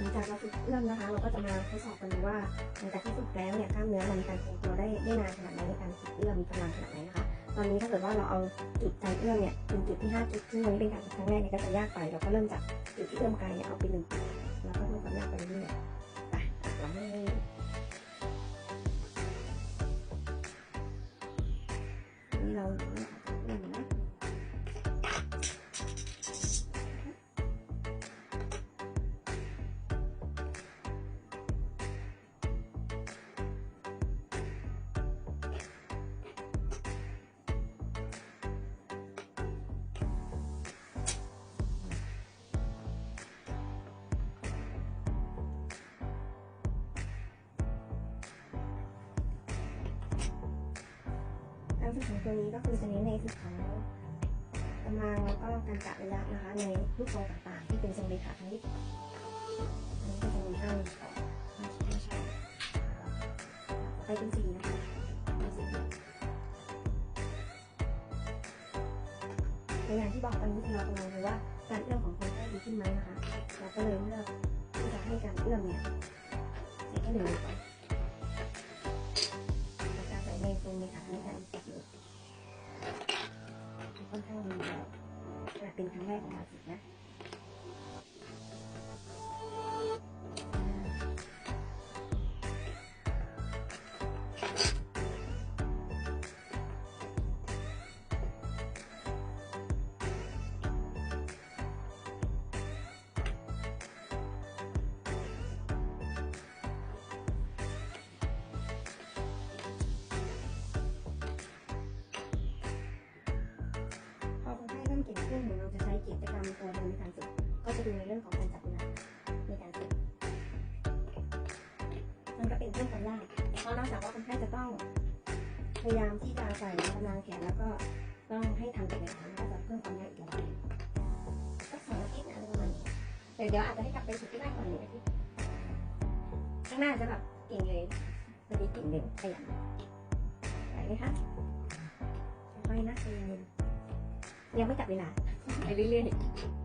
หลังจากเราฝึกเลื่อมนะคะ เราก็จะมาทดสอบกันดูว่าหลังจากที่ฝึกแล้วเนี่ยกล้ามเนื้อมันมีการคงตัวได้ได้นานขนาดไหนในการฝึกเอื้อมมีกำลังขนาดไหนนะคะตอนนี้ถ้าเกิดว่าเราเอาจุดใจเอื้อมเนี่ยเป็นจุดที่5จุดซึ่งวันนี้เป็นการฝึกครั้งแรกเนี่ยก็จะยากไปเราก็เริ่มจากจุดที่เอื้อมไกลเนี่ยเอาไปหนึ่งแล้วก็เพิ่มความยากไปเรื่อย การฝึกของตัวนี้ก็คือจะเน้นในส่วนของกำลังแล้วก็การกะระยะนะคะ ในรูปทรงต่างๆ ที่เป็นทรงเรขาคณิตอันนี้ก็จะมีห้าสองห้าใช่ใช่ไปเป็นสี่นะคะเป็นสี่ในอย่างที่บอกตอนนี้คือเรากำลังดูว่าการเอื้อมของคนไข้ดีขึ้นไหมนะคะเราก็เลยเลือกที่จะให้การเอื้อมเนี่ยใช้แค่หนึ่ง จะใส่ในตรงในขาในการฝึกอยู่ค่อนข้างดีแล้วเป็นครั้งแรกของเราฝึกนะ จะดูในเรื่องของการจับเวลาในการฝึกมันก็เป็นเรื่องความยากเพราะนอกจากว่าคนไข้จะต้อง พยายามที่จะใส่กำลังแขนแล้วก็ต้องให้ทำกับเวลาแล้วก็จะเพิ่มความยากอีกระดับหนึ่งสักสองอาทิตย์นะอะไรประมาณนี้แต่เดี๋ยวอาจจะให้กลับไปฝึกที่บ้านก่อนหนึ่งอาทิตย์ข้างหน้าจะแบบเก่งเลยวันนี้เก่งเลยขยันไหวไหมคะค่อยนะใจเย็นยังไม่จับเวลาไปเรื่อยๆ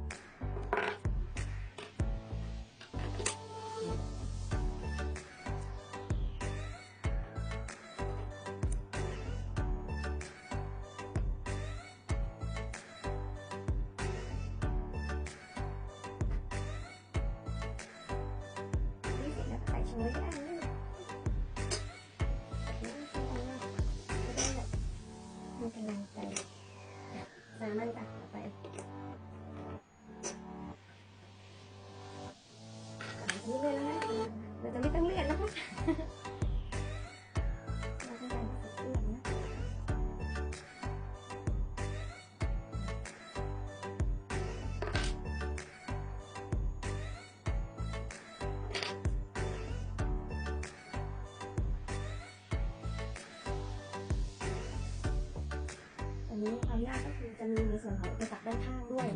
นี้ความยากก็คือจะมีในส่วนของอุปสรรคด้านข้างด้วย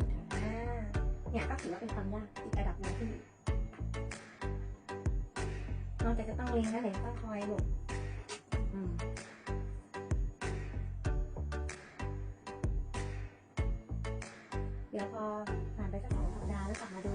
เนี่ยก็ถือว่าเป็นความยากอีกระดับหนึ่งที่นอกจากจะต้องเล็งแล้วเนี่ยต้องคอยหลบเดี๋ยวพอผ่านไปสักสองสัปดาห์แล้วกลับมาดู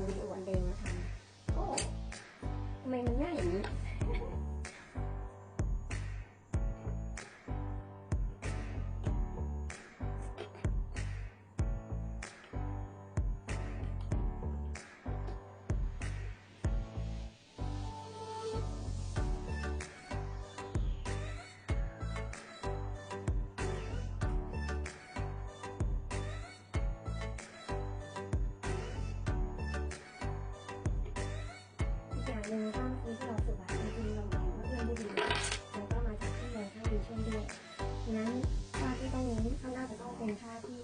หนึ่งก็คือที่เราฝึกอะจริงๆเราเห็นว่าเพื่อนที่ดีมันก็มาจากที่เรียนท่าดีช่วยด้วยฉะนั้นท่าที่ต้องเน้นข้างหน้าจะต้องเป็นท่าที่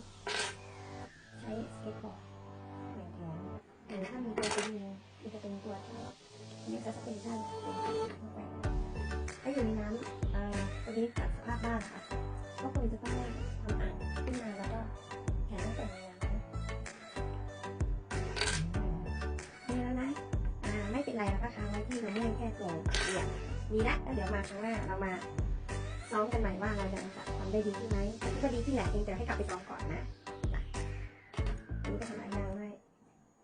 ใช้สเก็ตบอร์ดแขวนแขนหรือถ้ามีตัวเป็นมันจะเป็นตัวที่เรียกซัสเพนชั่นเป็นตัวที่แขวนถ้าอยู่ในน้ำเอ่อตัวนี้จากสภาพบ้านค่ะก็ควรจะต้อง แค่ตัวเดียวมีละแล้วเดี๋ยวมาครั้งหน้าเรามาซ้อมกันใหม่ว่าเราจะทำได้ดีขึ้นไหมก็ดีขึ้นแหละเองแต่ให้กลับไปซ้อมก่อนนะนี่ก็ทำได้